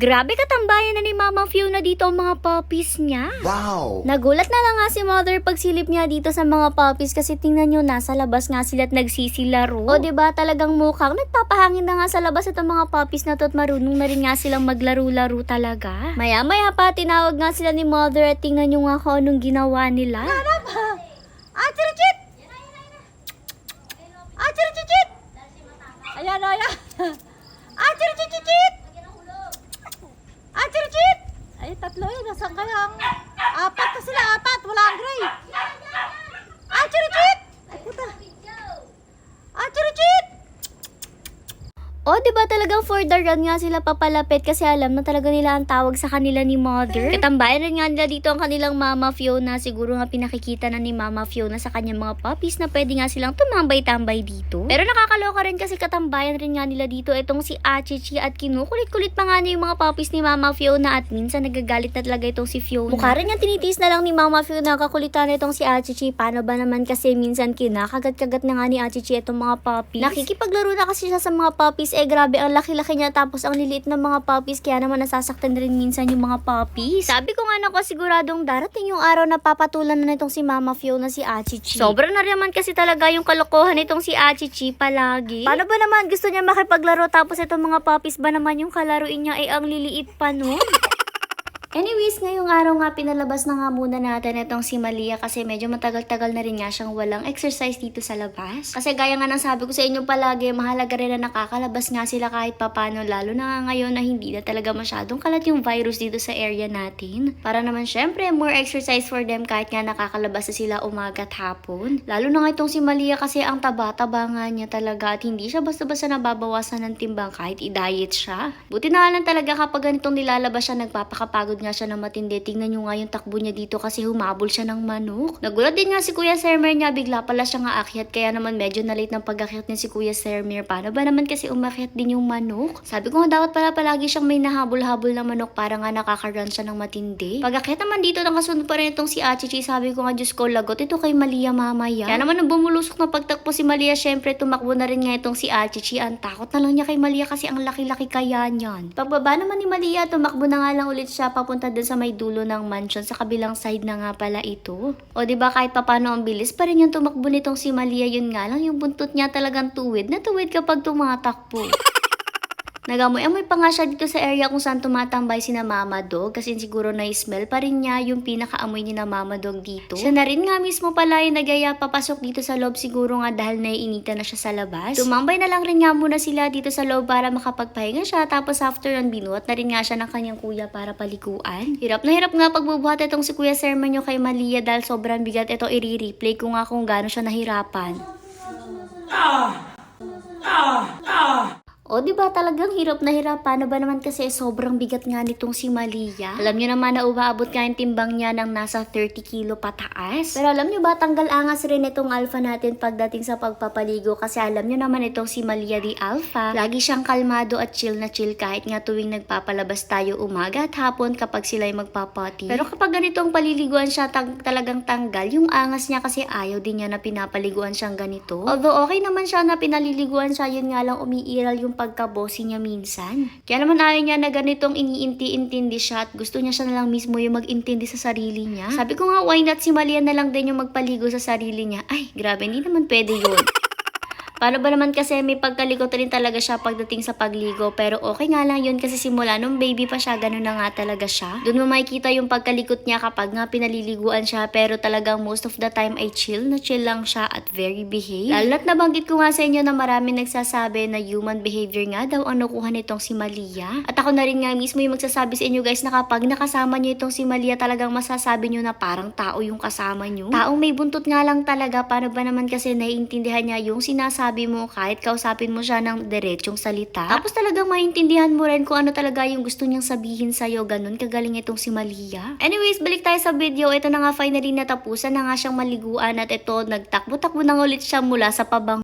Grabe katambayan na ni Mama Fiona dito ang mga puppies niya. Wow! Nagulat na lang nga si mother pagsilip niya dito sa mga puppies kasi tingnan nyo nasa labas nga sila at nagsisilaro. O 'di ba talagang mukhang nagpapahangin na nga sa labas itong mga puppies na to at marunong na rin nga silang maglaro-laro talaga. Maya maya pa tinawag nga sila ni mother at tingnan nyo nga kung anong ginawa nila. Ah, chirichit! Ah, chirichit! Ayan, ayan. Ah, chirichit! Ah, chirichit! Ay, tatlo yun. Nasaan kaya. Apat na sila, apat. Wala ang gray. Ah, chirichit! Ay, puta. Ah, chirichit! O, di ba talagang for the run nga sila papalapit kasi alam na talaga nila ang tawag sa kanila ni mother. Katambayan rin nga nila dito ang kanilang mama Fiona. Siguro nga pinakikita na ni mama Fiona sa kanyang mga puppies na pwede nga silang tumambay-tambay dito. Pero nakakaloka rin kasi katambayan rin nga nila dito itong si Achichi at kinukulit-kulit pa nga niya yung mga puppies ni mama Fiona at minsan nagagalit na talaga itong si Fiona. Mukha rin niya tinitiis na lang ni mama Fiona kakulitan itong si Achichi. Paano ba naman kasi minsan kinakagat-kagat na nga ni Achichi itong mga puppies. Nakikipaglaro na kasi siya sa mga puppies eh grabe ang laki-laki niya tapos ang liliit ng mga puppies kaya naman nasasaktan rin minsan yung mga puppies. Sabi ko nga nako siguradong darating yung araw na papatulan na nitong si Mama Fiona si Achichi. Sobra na rin naman kasi talaga yung kalokohan nitong si Achichi palagi. Paano ba naman gusto niya makipaglaro tapos itong mga puppies ba naman yung kalaruin niya ay ang liliit pa nun? Anyways, ngayong araw nga pinalabas na nga muna natin itong si Malia kasi medyo matagal-tagal na rin nga siyang walang exercise dito sa labas. Kasi gaya nga ng sabi ko sa inyo palagi, mahalaga rin na nakakalabas nga sila kahit papano lalo na nga ngayon na hindi na talaga masyadong kalat yung virus dito sa area natin. Para naman syempre, more exercise for them kahit nga nakakalabas na sila umaga at hapon. Lalo na nga itong si Malia kasi ang taba-taba nga niya talaga at hindi siya basta-basta nababawasan ng timbang kahit i-diet siya. Buti na lang talaga kapag ganitong nilalabas siya, nagpapakapagod nga siya ng matindi. Tingnan nyo nga yung takbo niya dito kasi humabol siya ng manok. Nagulat din nga si Kuya Sermer niya, bigla pala siya nga akyat kaya naman medyo na-late ng pag-akyat niya si Kuya Sermer. Paano ba naman kasi umakyat din yung manok? Sabi ko nga dapat pala palagi siyang may nahabol-habol na manok para nga nakaka-run siya ng matindi. Pag-akyat naman dito, nakasunod pa rin itong si Achichi. Sabi ko nga, Diyos ko, lagot ito kay Malia mamaya. Kaya naman nang bumulusok na pagtakpo si Malia, syempre tumakbo na rin nga itong si Achichi. Ang takot na lang niya kay Malia kasi ang laki-laki kaya niyan. Pagbaba naman ni Malia, tumakbo na nga lang ulit siya papunta dun sa may dulo ng mansion sa kabilang side na nga pala ito. O di ba kahit papano ang bilis pa rin yung tumakbo nitong si Malia, yun nga lang yung buntot niya talagang tuwid na tuwid kapag tumatakbo. Nagamoy-amoy pa nga siya dito sa area kung saan tumatambay si na Mama Dog kasi siguro na-smell pa rin niya yung pinakaamoy ni na Mama Dog dito. Siya na rin nga mismo pala yung nagaya papasok dito sa loob siguro nga dahil naiinita na siya sa labas. Tumambay na lang rin nga muna sila dito sa loob para makapagpahinga siya tapos after nun binuhat na rin nga siya ng kanyang kuya para palikuan. Hirap na hirap nga pagbubuhat itong si Kuya Sermon nyo kay Malia dahil sobrang bigat ito i-replay ko nga kung gaano siya nahirapan. O, di ba talagang hirap na hirap? Paano ba naman kasi sobrang bigat nga nitong si Malia? Alam niyo naman na umaabot nga yung timbang niya ng nasa 30 kilo pataas. Pero alam niyo ba, tanggal angas rin itong alpha natin pagdating sa pagpapaligo kasi alam niyo naman itong si Malia di Alpha. Lagi siyang kalmado at chill na chill kahit nga tuwing nagpapalabas tayo umaga at hapon kapag sila'y magpapati. Pero kapag ganitong paliliguan siya, tag- talagang tanggal yung angas niya kasi ayaw din niya na pinapaliguan siyang ganito. Although okay naman siya na pinaliliguan siya, yun nga lang umiiral yung pagkabosi niya minsan. Kaya naman ayaw niya na ganitong iniinti-intindi siya at gusto niya siya na lang mismo yung mag-intindi sa sarili niya. Sabi ko nga, why not si Malia na lang din yung magpaligo sa sarili niya? Ay, grabe, hindi naman pwede yun. Paano ba naman kasi may pagkalikot rin talaga siya pagdating sa pagligo pero okay nga lang yun kasi simula nung baby pa siya ganun na nga talaga siya. Doon mo makikita yung pagkalikot niya kapag nga pinaliliguan siya pero talagang most of the time ay chill na chill lang siya at very behave. Lalo na't nabanggit ko nga sa inyo na marami nagsasabi na human behavior nga daw ang nakuha nitong si Malia. At ako na rin nga mismo yung magsasabi sa inyo guys na kapag nakasama niyo itong si Malia talagang masasabi niyo na parang tao yung kasama niyo. Taong may buntot nga lang talaga paano ba naman kasi naiintindihan niya yung sinasabi mo kahit kausapin mo siya ng diretsong salita. Tapos talagang maintindihan mo rin kung ano talaga yung gusto niyang sabihin sa'yo. Ganun kagaling itong si Malia. Anyways, balik tayo sa video. Ito na nga finally natapusan na nga siyang maliguan at ito nagtakbo-takbo na ulit siya mula sa pabang